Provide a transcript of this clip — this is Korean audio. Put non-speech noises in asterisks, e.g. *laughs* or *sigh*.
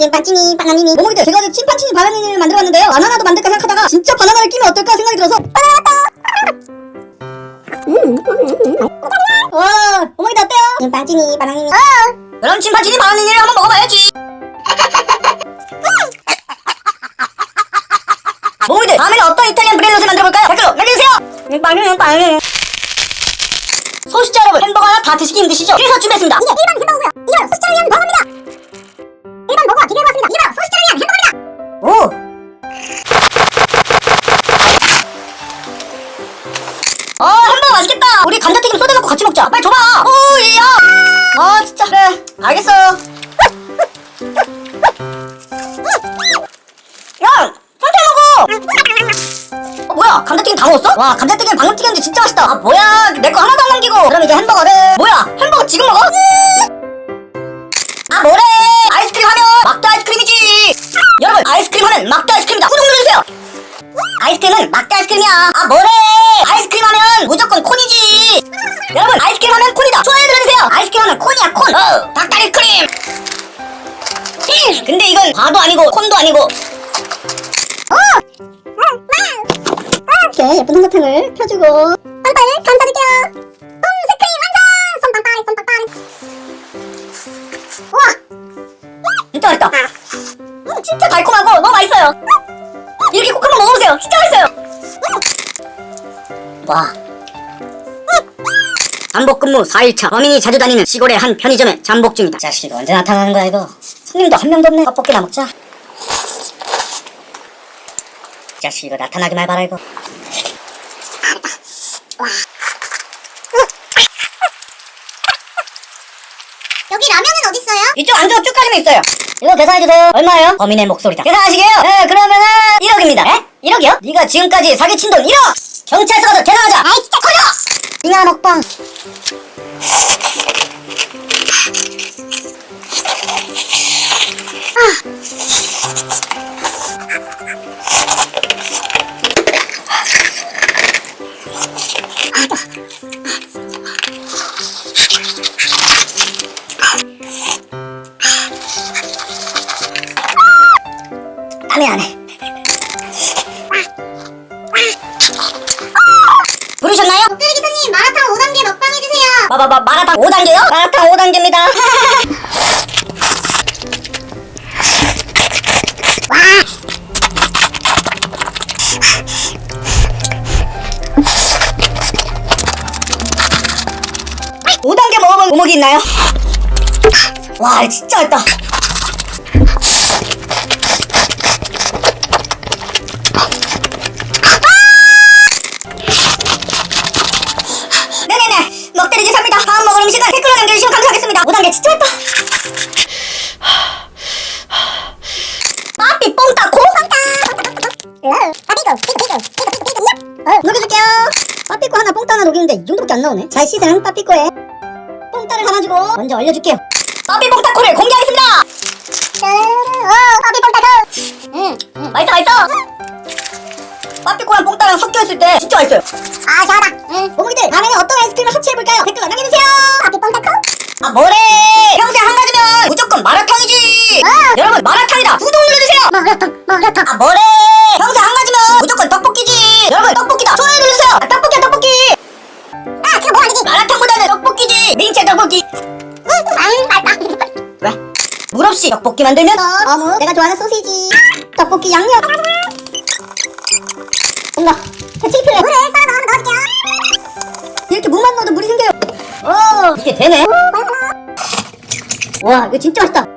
찐빵찐이 바나니니 모모기들 제가 어제 찐빵찐이 바나니니를 만들어봤는데요. 바나나도 만들까 생각하다가 진짜 바나나를 끼면 어떨까 생각이 들어서 와 모모기들 어때요? 찐빵찐이 바나니니 그럼 찐빵찐이 바나니니를 한번 먹어봐야지. *laughs* 모모기들 다음에는 어떤 이탈리안 브레이넛을 만들어볼까요? 댓글로 남겨주세요! 빵이는 빵 소시자 여러분 햄버거 하나 다 드시기 힘드시죠? 그래서 준비했습니다. 이게 일반 햄버거고요. 이건 소시자를 위한 버거입니다 오 어, 햄버거 맛있겠다. 우리 감자튀김 쏟아 넣고 같이 먹자. 빨리 줘봐. 오, 이야. 아, 진짜. 그래. 알겠어. 야, 천천히 먹어. 어, 뭐야? 감자튀김 다 먹었어? 와, 감자튀김 방금 튀겼는데 진짜 맛있다. 아, 뭐야? 내 거 하나도 안 남기고. 그럼 이제 햄버거를. 뭐야? 햄버거 지금 먹어? 아, 뭐래? 아이스크림이야. 아, 뭐래? 아이스크림 하면 무조건 콘이지. 여러분, 아이스크림 하면 콘이다. 좋아요 눌러주세요. 아이스크림 하면 콘이야, 콘. 어, 닭다리 크림. 음, 근데 이건 과도 아니고 콘도 아니고. 이렇게 예쁜 솜사탕을 펴주고 빵빵을 감싸줄게요 홈스크림 완성! 손빵빵 손빵빵 우와 진짜 맛있다 음, 진짜 달콤하고 너무 맛있어요 이렇게 꼭 한번 먹어보세요 진짜 맛있어요 와 잠복 근무 4일차 범인이 자주 다니는 시골의 한 편의점에 잠복 중이다 자식 이거 언제 나타나는 거야 이거 손님도 한 명도 없네 떡볶이나 먹자 자식 이거 나타나기만 해봐라 이거 여기 라면은 어딨어요? 이쪽 안쪽으로 쭉 가시면 있어요. 이거 계산해주세요. 얼마예요? 범인의 목소리다. 계산하시게요? 네, 그러면은 1억입니다. 에? 1억이요? 네가 지금까지 사기친 돈 1억! 경찰서 가서 계산하자! 아이 진짜 커요! 잉아 먹방. 해주세요 마마마 마라탕 5단계요? 마라탕 5단계입니다. 와. 5단계 먹어본 오목이 있나요? 와 진짜 맛있다. 음식은 댓글로 남겨주시면 감사하겠습니다. 5단계 진짜 맛있다. 빠삐 뽕따 콩 어, 녹여줄게요. 빠삐꼬 하나 뽕따 하나 녹이는데 이 정도밖에 안 나오네. 잘 씻은 빠삐꼬에. 뽕따를 담아주고 먼저 얼려줄게요. 빠삐 뽕따 코를 공개하겠습니다. 어 빠비 뽕따 음, 음 맛있어 맛있어. 빠삐꼬랑 뽕따랑 섞여있을 때 진짜 맛있어요. 아 시원하다. 응. 모모기들 다음에는 어떤 아이스크림을 합체해볼까요? 댓글로 남겨주세요 마라탕 아 뭐래? 평생 한 가지면 무조건 떡볶이지. 여러분 떡볶이다 좋아요 눌러주세요. 아, 떡볶이야 떡볶이. 아 그거 뭐 아니지 마라탕보다는 떡볶이지. 민채 떡볶이. 왜? 물 없이 떡볶이 만들면 어묵 내가 좋아하는 소시지. 떡볶이 양념. 뭔가 해치필레 물을 썰어서 한번 넣어줄게요. 이렇게 물만 넣어도 물이 생겨요. 오 이게 되네. 와 이거 진짜 맛있다